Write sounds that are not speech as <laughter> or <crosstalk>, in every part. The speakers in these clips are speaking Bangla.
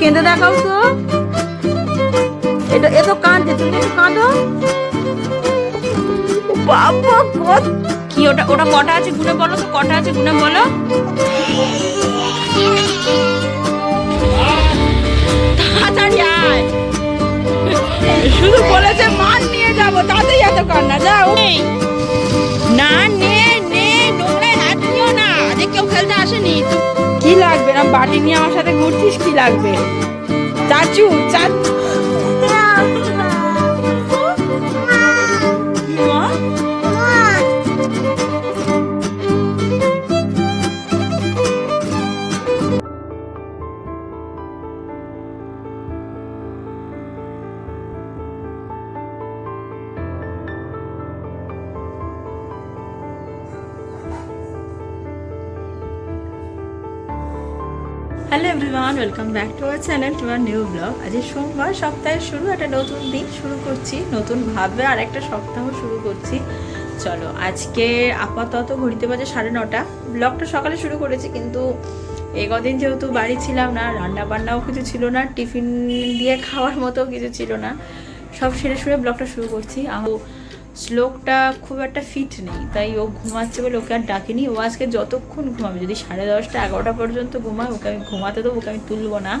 কেঁদে দেখাও তো। এটা এ তো কাঁদছে তুমি একটু কাঁদো। বাবা কত কি ওটা ওটা কটা আছে গুনে বলো তো কটা আছে গুনে বলো। তাড়াতাড়ি আয়। শুধু বলেছে মাছ নিয়ে যাব তাতেই এত কান্না যাও। না নে নে নোংরায় হাত নিও না আজকে কেউ খেলতে আসেনি। কি লাগবে না বাটি নিয়ে আমার ঘুরছিস কি লাগবে। চাচু hello everyone welcome back to our channel to our new vlog আজ সোমবার, সপ্তাহের শুরু, একটা নতুন দিন শুরু করছি নতুনভাবে আর একটা সপ্তাহ শুরু করছি। চলো, আজকে আপাতত ঘড়িতে বাজে সাড়ে নটা। ব্লগটা সকালে শুরু করেছি, কিন্তু এই কদিন যেহেতু বাড়ি ছিলাম না রান্না বান্নাও কিছু ছিল না, টিফিন দিয়ে খাওয়ার মতো কিছু ছিল না। সব সেরে সুরে ব্লগটা শুরু করছি। আমার শ্লোকটা খুব একটা ফিট নেই, তাই ও ঘুমাচ্ছে বলে ওকে আর ডাকিনি। ও আজকে যতক্ষণ ঘুমাবে, যদি সাড়ে দশটা, এগারোটা পর্যন্ত ঘুমায়, ওকে আমি ঘুমাতে দেবো, ওকে আমি তুলবো না।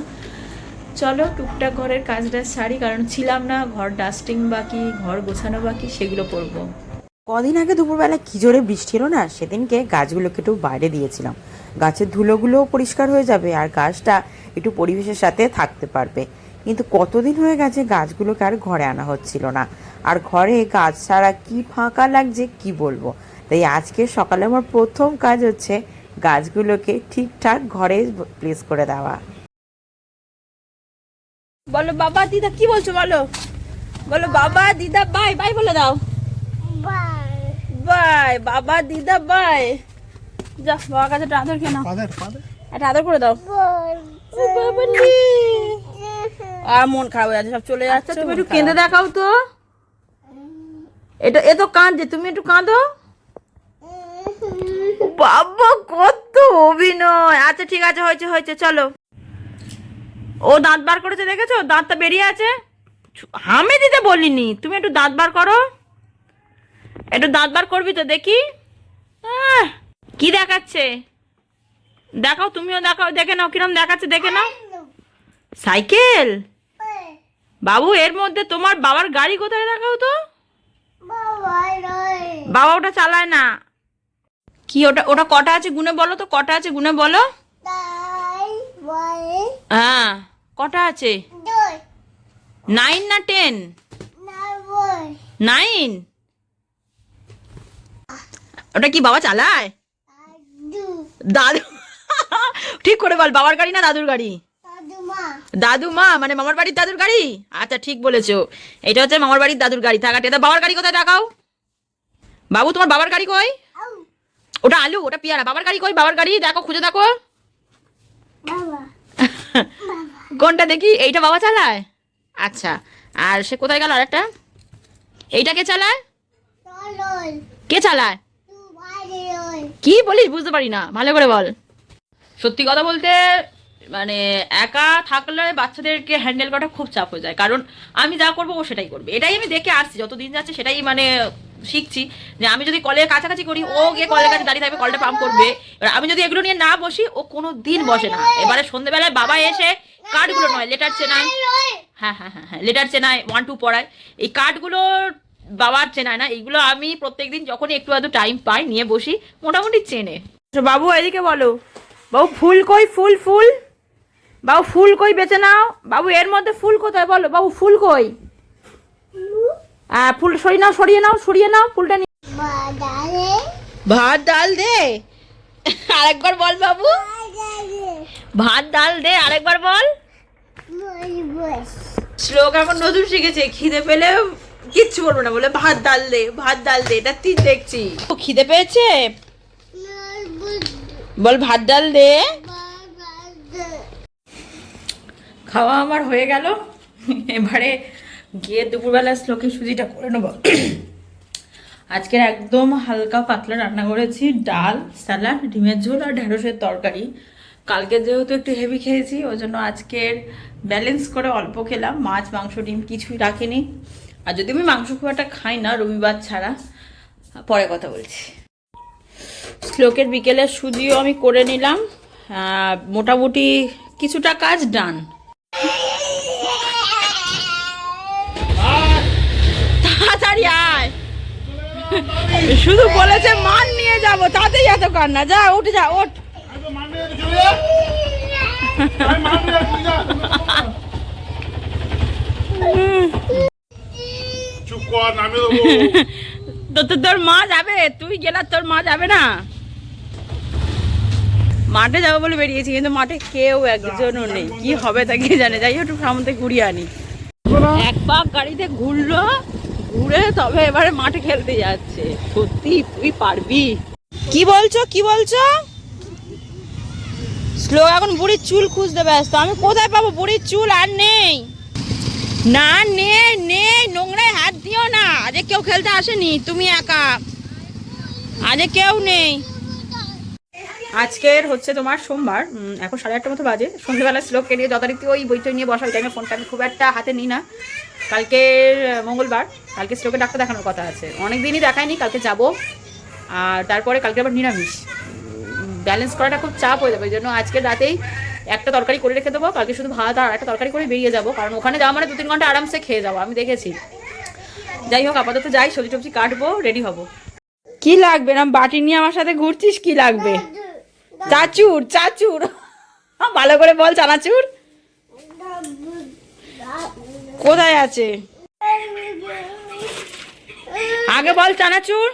চলো টুকটাক ঘরের কাজটা সারি, কারণ ছিলাম না, ঘর ডাস্টিং বাকি, ঘর গোছানো বাকি, সেগুলো করব। কদিন আগে দুপুরবেলা কি জোরে বৃষ্টি এলো না? সেদিনকে গাছগুলোকে একটু বাইরে দিয়েছিলাম। গাছের ধুলোগুলোও পরিষ্কার হয়ে যাবে, আর গাছটা একটু পরিবেশের সাথে থাকতে পারবে। কিন্তু কতদিন হয়ে গেছে গাছগুলোকে আর ঘরে আনা হচ্ছিল না। আর ঘরে গাছ ছাড়া কি ফাঁকা লাগছে কি বলব? তাই আজকে সকালে আমার প্রথম কাজ হচ্ছে গাছগুলোকে ঠিকঠাক ঘরে প্লেস করে দেওয়া। বলো বাবা দিদা কি বলছো বলো? বলো বাবা দিদা বাই বাই বলে দাও। বাই বাবা দিদা বাই যা বাবার কাছে একটা আদর নাও। একটা আদর করে দাও। বাবা। আর মন খারাপ সব চলে যাচ্ছে তুমি একটু কেঁদে দেখাও তো। এটা এ তো কাঁদছে তুমি একটু কাঁদো। বাবা কত অভিনয়। আচ্ছা ঠিক আছে হয়েছে হয়েছে চলো। ও দাঁত বার করেছে দেখেছ? দাঁতটা বেরিয়ে আছে। আমি দিতে বলিনি। তুমি একটু দাঁত বার করো। একটু দাঁত বার করবি তো দেখি। কি দেখাচ্ছে? দেখাও তুমিও দেখাও দেখে নাও কিরম দেখাচ্ছে দেখে নাও। সাইকেল? বাবু এর মধ্যে তোমার বাবার গাড়ি কোথায় দেখাও তো? বাবা ওটা চালায় না। কি ওটা ওটা কটা আছে গুনে বলো তো কটা আছে গুনে বলো? হ্যাঁ কটা আছে? নাইন না টেন? নাইন? ওটা কি বাবা চালায়? দাদু। ঠিক করে বল বাবার গাড়ি না দাদুর গাড়ি? দাদু মা মানে মামার বাড়ির দাদুর গাড়ি? আচ্ছা ঠিক বলেছ। এটা হচ্ছে মামার বাড়ির দাদুর গাড়ি। থাকাটে তা বাবার গাড়ি কোথায়? দেখাও। বাবু তোমার বাবার গাড়ি কই? ওটা আলু ওটা পেয়ারা। বাবার গাড়ি কই? বাবার গাড়ি? দেখো খুঁজে দেখো। <laughs> কোনটা দেখি? এইটা বাবা চালায়? আচ্ছা আর সে কোথায় গেল আরেকটা? এইটা কে চালায়? কে চালায়? কি বলিস? বুঝতে পারি না। ভালো করে বল। সত্যি কথা বলতে মানে একা থাকলে বাচ্চাদেরকে হ্যান্ডেল করাটা খুব চাপ হয়ে যায়। কারণ আমি যা করব ও সেটাই করবে। এটাই আমি দেখে আসছি যত দিন যাচ্ছে সেটাই মানে শিখছি যে আমি যদি কলের কাছাকাছি করি, ও গিয়ে কলের কাছে দাঁড়িয়ে থাকবে, কলটা পাম্প করবে। এবার আমি যদি এগুলো নিয়ে না বসি, ও কোনো দিন বসে না। এবারে সন্ধ্যেবেলায় বাবা এসে কার্ডগুলো নয় লেটার চেনায়। হ্যাঁ হ্যাঁ হ্যাঁ হ্যাঁ লেটার চেনায় ওয়ান টু পড়ায়। এই কার্ডগুলো বাবার চেনায় না, এইগুলো আমি প্রত্যেকদিন যখনই একটু আধটু টাইম পাই, নিয়ে বসি, মোটামুটি চেনে। বাবু, এদিকে বলো। বাবু ফুল কই, ফুল ফুল? বাবু ফুল কই বেছে নাও? বাবু এর মধ্যে ফুল কোথায় বলো? বাবু ফুল কই? হ্যাঁ ফুল সরিয়ে নাও সরিয়ে নাও সরিয়ে নাও, ফুলটা নিয়ে ভাত ডাল দে। আরেকবার বল বাবু। ভাত ডাল দে, আরেকবার বল। শ্লোক এখন নতুন শিখেছে, খিদে পেলে কিচ্ছু বলব না, বলে ভাত ডাল দে, ভাত ডাল দে, এটা তিন দেখছি। খিদে পেয়েছে? বল, ভাত, ডাল দে। খাওয়া আমার হয়ে গেল। এবারে গিয়ে দুপুরবেলা শ্লোকে সুজিটা করে নেব। আজকের একদম হালকা পাতলা রান্না করেছি, ডাল, স্যালাড, ডিমের ঝোল আর ঢেঁড়সের তরকারি। কালকে যেহেতু একটু হেভি খেয়েছি ওই জন্য আজকের ব্যালেন্স করে অল্প খেলাম। মাছ, মাংস, ডিম কিছুই রাখিনি। আর যদি আমি মাংস খুব একটা খাই না, রবিবার ছাড়া, পরে কথা বলছি। শ্লোকের বিকেলের সুজিও আমি করে নিলাম। মোটামুটি কিছুটা কাজ ডান। তাড়াতাড়ি আয়। শুধু বলেছে মান নিয়ে যাব তাতেই এত কান্না। যা উঠে যা ওঠ। তোর মা যাবে তুই গেলে তোর মা যাবে না। মাঠে যাব বলে বেরিয়েছি, কিন্তু মাঠে কেউ একজনও নেই। কি হবে তা কে জানে? যাই একটু সামনে ঘুরিয়ে আনি। এক পাক গাড়িতে ঘুরলো, ঘুরে তবে এবারে মাঠে খেলতে যাচ্ছে। সত্যি, তুই পারবি? কি বলছো কি বলছো? স্লো এখন বুড়ির চুল খুঁজতে ব্যস্ত। আমি কোথায় পাবো? বুড়ির চুল আর নেই। না, নেই নেই, নোংরায় হাত দিও না। আজকে কেউ খেলতে আসেনি, তুমি একা। আজকে কেউ নেই। আজকের হচ্ছে তোমার সোমবার এখন সাড়ে আটটার মতো বাজে। সন্ধ্যেবেলা শ্লোককে নিয়ে যথারীতি ওই বইটা নিয়ে বসা, ওই টাইমে ফোনটা আমি খুব একটা হাতে নিই না। কালকে মঙ্গলবার, কালকে শ্লোকে ডাক্তার দেখানোর কথা আছে। অনেক দিনই দেখায়নি, কালকে যাব। আর তারপরে কালকে আবার নিরামিষ। ব্যালেন্স করাটা খুব চাপ হয়ে যাবে, ওই জন্য আজকে রাতেই একটা তরকারি করে রেখে দেবো। কালকে শুধু ভাত আর একটা তরকারি করে বেরিয়ে যাব। কারণ ওখানে যাওয়া মানে দু তিন ঘণ্টা আরামসে খেয়ে যাব আমি দেখেছি। যাই হোক, আপাতত যাই সবজি টবজি কাটবো রেডি হব। কি লাগবে? না বাটি নিয়ে আমার সাথে ঘুরছিস? কি লাগবে? চাচুর চাচুর। <laughs> ভালো করে বল চানাচুর। কোথায় আছে? আগে বল চানাচুর।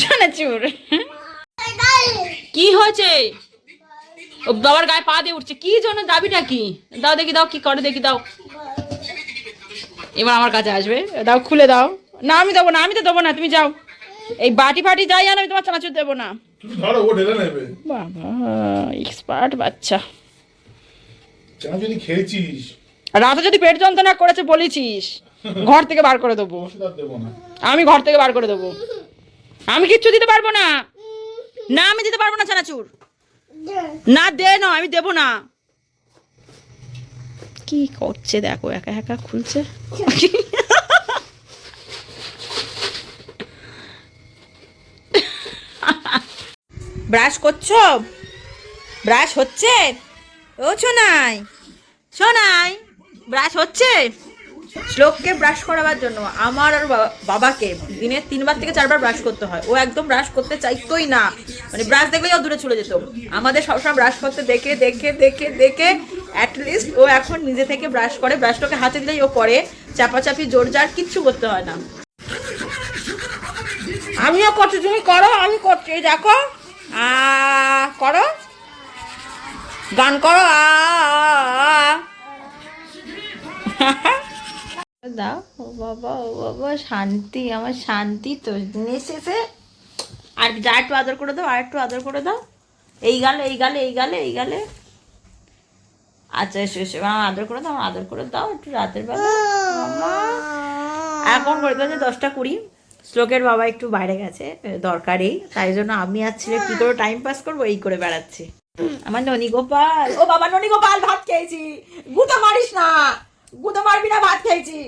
চানাচুর। কি হয়েছে? ও বাবার গায়ে পা দিয়ে উঠছে। কি জন্য দাবিটা কি? দাও দেখি, দাও কি করে, দেখি দাও। এবার আমার কাছে আসবে। দাও, খুলে দাও। না, আমি দেবো না, আমি তো দেবো না, তুমি যাও। এই বাটি ফাটি যাই আর আমি তোমার চানাচুর দেবো না। তুমি ধরো ও ঢেলে নেবে। বাবা এক্সপার্ট বাচ্চা। চা যদি খেয়েছিস? রাতে যদি পেট যন্ত্রণা করেছে বলেছিস ঘর থেকে বার করে দেবো। আমি ঘর থেকে বার করে দেবো। আমি কিচ্ছু দিতে পারব না। না আমি দিতে পারব না চানাচুর। না দে না আমি দেবো না। কি করছে দেখো একা একা খুলছে। ব্রাশ করছ? ব্রাশ হচ্ছে? ও শোনাই শোনাই ব্রাশ হচ্ছে? শ্লোককে ব্রাশ করাবার জন্য আমার আর বাবাকে দিনে তিনবার থেকে চারবার ব্রাশ করতে হয়। ও একদম ব্রাশ করতে চাইতোই না। মানে ব্রাশ দেখলেই ও দূরে চলে যেত। আমাদের সবসময় ব্রাশ করতে দেখে দেখে দেখে দেখে অ্যাটলিস্ট ও এখন নিজে থেকে ব্রাশ করে। ব্রাশটাকে হাতে দিলেই ও করে। চাপাচাপি জোর জার কিচ্ছু করতে হয় না। আমিও করছি, তুমি করো, আমি করছি। দেখো। আ করো। গান করো আ। দাও ও বাবা ও বাবা শান্তি আমার শান্তি তো। দিনের শেষে আর যা একটু আদর করে দাও আর একটু আদর করে দাও। এই গালে এই গালে এই গালে এই গালে। আচ্ছা এসো এসো আমার আদর করে দাও আমার আদর করে দাও একটু রাতের বেলা। এখন করে বাজে দশটা কুড়ি। শ্লোকের বাবা একটু বাইরে গেছে এ, দরকারি তাই জন্য আমি আর ছেলে কি করে টাইম পাস করব এই করে বেড়াচ্ছি। আমার ননী গোপাল ও বাবা ননী গোপাল ভাত খেয়েছি। গুতো মারিস না। গুতো মারবি না ভাত খেয়েছি।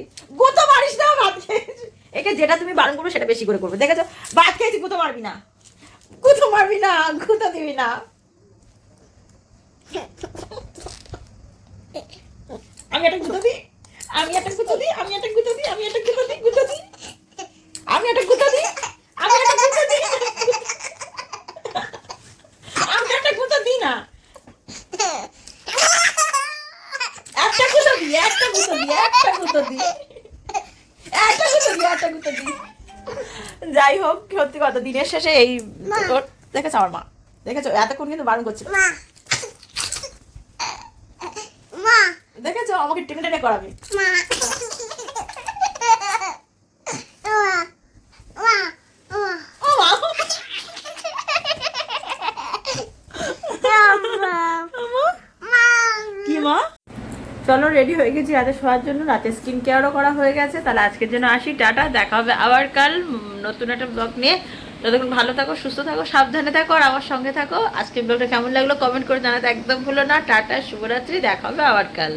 গুতো মারিস না ভাত খেয়েছি। একে যেটা তুমি বারণ করবে সেটা বেশি করে করবে। দেখেছ? ভাত খেয়েছি গুতো মারবি না। গুতো মারবি না গুতো দিবি না। আমি একটা গুতো দিই আমি একটা গুতো দিই আমি একটা গুতো দিই আমি একটা গুতো দিই গুতো দিই আমি একটা গুতো দিই আমি একটা গুতো দিই আমি একটা গুতো দিই না একটা গুতো দিই একটা গুতো দিই একটা গুতো দিই একটা গুতো দিই একটা গুতো দিই যাই হোক সত্যি কথা দিনের শেষে এই দেখেছ আমার মা? দেখেছ? এতক্ষণ কিন্তু বারণ করছিল। দেখেছ? আমাকে টেনে টেনে করাবে। ও মা। কি মা? চলো রেডি হয়ে গেছি রাতে শোয়ার জন্য। রাতে স্কিন কেয়ারও করা হয়ে গেছে। তাহলে আজকের জন্য আসি, টাটা। দেখা হবে আবার কাল। নতুন একটা ব্লগ নিয়ে। যতক্ষণ ভালো থাকো, সুস্থ থাকো, সাবধানে থাকো আর আমার সঙ্গে থাকো। আজকের ব্লগটা কেমন লাগল কমেন্ট করে জানাতে একদম ভুলো না। টাটা, শুভরাত্রি। দেখা হবে আবার কাল।